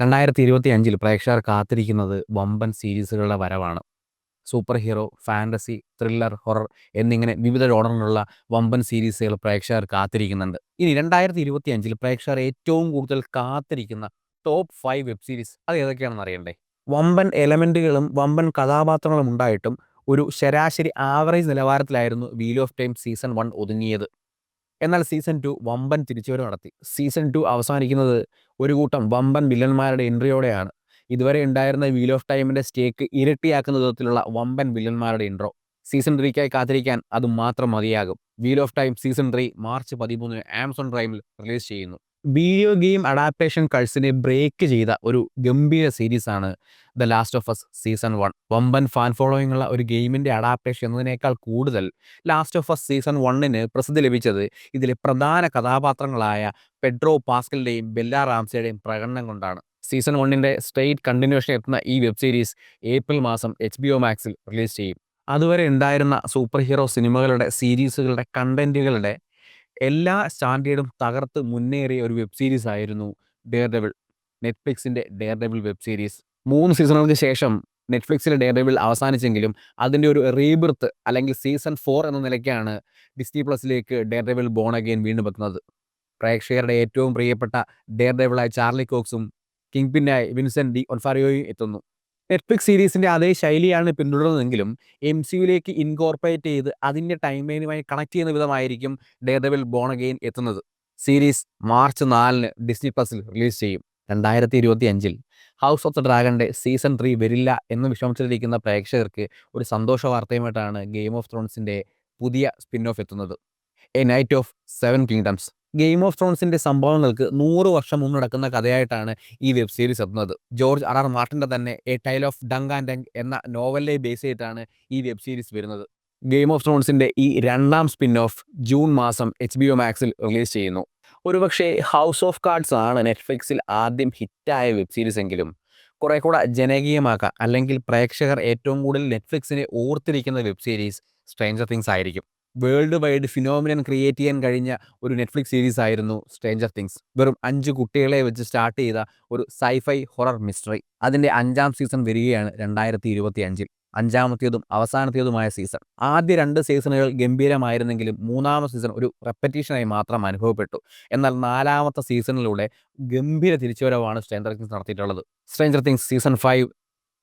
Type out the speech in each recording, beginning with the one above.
രണ്ടായിരത്തി ഇരുപത്തി അഞ്ചിൽ പ്രേക്ഷകർ കാത്തിരിക്കുന്നത് വമ്പൻ സീരീസുകളുടെ വരവാണ്. Super hero fantasy thriller horror എന്നിങ്ങനെ വിവിധ ജോണറിലുള്ള വമ്പൻ സീരീസുകൾ പ്രേക്ഷകർ കാത്തിരിക്കുന്നുണ്ട്. ഇനി രണ്ടായിരത്തി ഇരുപത്തി അഞ്ചിൽ പ്രേക്ഷകർ ഏറ്റവും കൂടുതൽ കാത്തിരിക്കുന്ന ടോപ്പ് ഫൈവ് വെബ് സീരീസ് അത് ഏതൊക്കെയാണെന്ന് അറിയണ്ടേ? വമ്പൻ എലമെന്റുകളും വമ്പൻ കഥാപാത്രങ്ങളും ഉണ്ടായിട്ടും ഒരു ശരാശരി average നിലവാരത്തിലായിരുന്നു wheel of time season one ഒതുങ്ങിയത്. എന്നാൽ സീസൺ ടു വമ്പൻ തിരിച്ചുവരവ് നടത്തി. സീസൺ ടു അവസാനിക്കുന്നത് ഒരു കൂട്ടം വമ്പൻ വില്ലന്മാരുടെ എൻട്രിയോടെയാണ്. ഇതുവരെ ഉണ്ടായിരുന്ന വീൽ ഓഫ് ടൈമിന്റെ സ്റ്റേക്ക് ഇരട്ടിയാക്കുന്ന വിധത്തിലുള്ള വമ്പൻ വില്ലന്മാരുടെ ഇൻട്രോ സീസൺ ത്രീക്കായി കാത്തിരിക്കാൻ അത് മാത്രം മതിയാകും. Wheel of time season three March പതിമൂന്നിന് ആമസോൺ പ്രൈമിൽ റിലീസ് ചെയ്യുന്നു. വീഡിയോ ഗെയിം അഡാപ്റ്റേഷൻ കൾസിനെ ബ്രേക്ക് ചെയ്ത ഒരു ഗംഭീര സീരീസാണ് the last of us season one വമ്പൻ ഫാൻ ഫോളോയിങ് ഉള്ള ഒരു ഗെയിമിന്റെ അഡാപ്റ്റേഷൻ എന്നതിനേക്കാൾ കൂടുതൽ ലാസ്റ്റ് ഓഫ് അസ് സീസൺ വണ്ണിന് പ്രസിദ്ധി ലഭിച്ചത് ഇതിലെ പ്രധാന കഥാപാത്രങ്ങളായ പെഡ്രോ പാസ്കലിന്റെയും ബെല്ല റാംസയുടെയും പ്രകടനം കൊണ്ടാണ്. സീസൺ വണ്ണിന്റെ സ്ട്രെയിറ്റ് കണ്ടിന്യൂഷൻ എത്തുന്ന ഈ വെബ് സീരീസ് ഏപ്രിൽ മാസം എച്ച് ബി ഒ മാക്സിൽ റിലീസ് ചെയ്യും. അതുവരെ ഉണ്ടായിരുന്ന സൂപ്പർ ഹീറോ സിനിമകളുടെ സീരീസുകളുടെ കണ്ടന്റുകളുടെ എല്ലാ സ്റ്റാൻഡേർഡും തകർത്ത് മുന്നേറിയ ഒരു വെബ് സീരീസ് ആയിരുന്നു ഡെയർ ഡെവിൾ നെറ്റ്ഫ്ലിക്സിന്റെ ഡെയർ ഡെവിൾ വെബ് സീരീസ്. മൂന്ന് സീസണുകൾക്ക് ശേഷം നെറ്റ്ഫ്ലിക്സിലെ ഡെയർ ഡെവിൾ അവസാനിച്ചെങ്കിലും അതിന്റെ ഒരു റീബിർത്ത് അല്ലെങ്കിൽ സീസൺ ഫോർ എന്ന നിലയ്ക്കാണ് ഡിസ്നി പ്ലസിലേക്ക് ഡെയർ ഡെവിൾ ബോൺ അഗെയിൻ വീണ്ടും വെക്കുന്നത്. പ്രേക്ഷകരുടെ ഏറ്റവും പ്രിയപ്പെട്ട ഡെയർ ഡെവിളായ ചാർലി കോക്സും കിങ് പിന്നായി വിൻസെന്റ് ഡി ഒൻഫാരിയോയും എത്തുന്നു. നെറ്റ്ഫ്ലിക്സ് സീരീസിന്റെ അതേ ശൈലിയാണ് പിന്തുടരുന്നതെങ്കിലും എം സിയുലേക്ക് ഇൻകോർപ്പറേറ്റ് ചെയ്ത് അതിന്റെ ടൈം ലൈനുമായി കണക്ട് ചെയ്യുന്ന വിധമായിരിക്കും ഡേദവിൽ ബോണഗെയിൻ എത്തുന്നത്. സീരീസ് മാർച്ച് നാലിന് ഡിസ്നി പ്ലസിൽ റിലീസ് ചെയ്യും രണ്ടായിരത്തി ഇരുപത്തി അഞ്ചിൽ ഹൗസ് ഓഫ് ദ ഡ്രാഗന്റെ സീസൺ ത്രീ വരില്ല എന്ന് വിഷമിച്ചിരിക്കുന്ന പ്രേക്ഷകർക്ക് ഒരു സന്തോഷ വാർത്തയുമായിട്ടാണ് ഗെയിം ഓഫ് ത്രോൺസിന്റെ പുതിയ സ്പിൻ ഓഫ് എത്തുന്നത്. A knight of seven kingdoms game of ത്രോൺസിന്റെ സംഭവങ്ങൾക്ക് നൂറ് വർഷം മുമ്പ് നടക്കുന്ന കഥയായിട്ടാണ് ഈ വെബ് സീരീസ് എത്തുന്നത്. ജോർജ് ആർ ആർ മാർട്ടിന്റെ തന്നെ a tale of dunk and dunk എന്ന നോവലിനെ ബേസ് ചെയ്തിട്ടാണ് ഈ വെബ് സീരീസ് വരുന്നത്. ഗെയിം ഓഫ് ത്രോൺസിന്റെ ഈ രണ്ടാം സ്പിൻ ഓഫ് ജൂൺ മാസം എച്ച് ബി ഒ മാക്സിൽ റിലീസ് ചെയ്യുന്നു. ഒരുപക്ഷെ ഹൗസ് ഓഫ് കാർഡ്സ് ആണ് നെറ്റ്ഫ്ലിക്സിൽ ആദ്യം ഹിറ്റായ വെബ് സീരീസ് എങ്കിലും. കുറെ കൂടെ ജനകീയമാക്കാം. അല്ലെങ്കിൽ പ്രേക്ഷകർ ഏറ്റവും കൂടുതൽ നെറ്റ്ഫ്ലിക്സിനെ ഓർത്തിരിക്കുന്ന വെബ് സീരീസ് സ്ട്രേഞ്ചർ തിങ്സ് ആയിരിക്കും. വേൾഡ് വൈഡ് ഫിനോമിനൻ ക്രിയേറ്റ് ചെയ്യാൻ കഴിഞ്ഞ ഒരു നെറ്റ്ഫ്ലിക്സ് സീരീസ് ആയിരുന്നു സ്ട്രേഞ്ചർ തിങ്സ് വെറും അഞ്ച് കുട്ടികളെ വെച്ച് സ്റ്റാർട്ട് ചെയ്ത ഒരു സൈഫൈ ഹൊറർ മിസ്റ്ററി അതിന്റെ അഞ്ചാം സീസൺ വരികയാണ് രണ്ടായിരത്തി ഇരുപത്തി അഞ്ചിൽ അഞ്ചാമത്തേതും അവസാനത്തേതുമായ സീസൺ ആദ്യ രണ്ട് സീസണുകൾ ഗംഭീരമായിരുന്നെങ്കിലും മൂന്നാമത്തെ സീസൺ ഒരു റെപ്പറ്റീഷനായി മാത്രം അനുഭവപ്പെട്ടു. എന്നാൽ നാലാമത്തെ സീസണിലൂടെ ഗംഭീര തിരിച്ചുവരവാണ് സ്ട്രേഞ്ചർ തിങ്സ് നടത്തിയിട്ടുള്ളത്. സ്ട്രേഞ്ചർ തിങ്സ് സീസൺ ഫൈവ്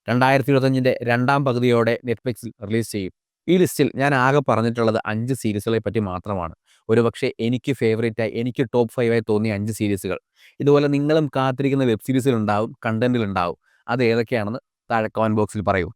രണ്ടായിരത്തി ഇരുപത്തഞ്ചിന്റെ രണ്ടാം പകുതിയോടെ നെറ്റ്ഫ്ലിക്സിൽ റിലീസ് ചെയ്യും. ഈ ലിസ്റ്റിൽ ഞാൻ ആകെ പറഞ്ഞിട്ടുള്ളത് അഞ്ച് സീരീസുകളെ പറ്റി മാത്രമാണ്. ഒരുപക്ഷെ എനിക്ക് ഫേവറേറ്റായി എനിക്ക് ടോപ്പ് ഫൈവായി തോന്നിയ അഞ്ച് സീരീസുകൾ. ഇതുപോലെ നിങ്ങളും കാത്തിരിക്കുന്ന വെബ് സീരീസിലുണ്ടാവും കണ്ടന്റിലുണ്ടാവും അത് ഏതൊക്കെയാണെന്ന് താഴെ കമന്റ് ബോക്സിൽ പറയൂ.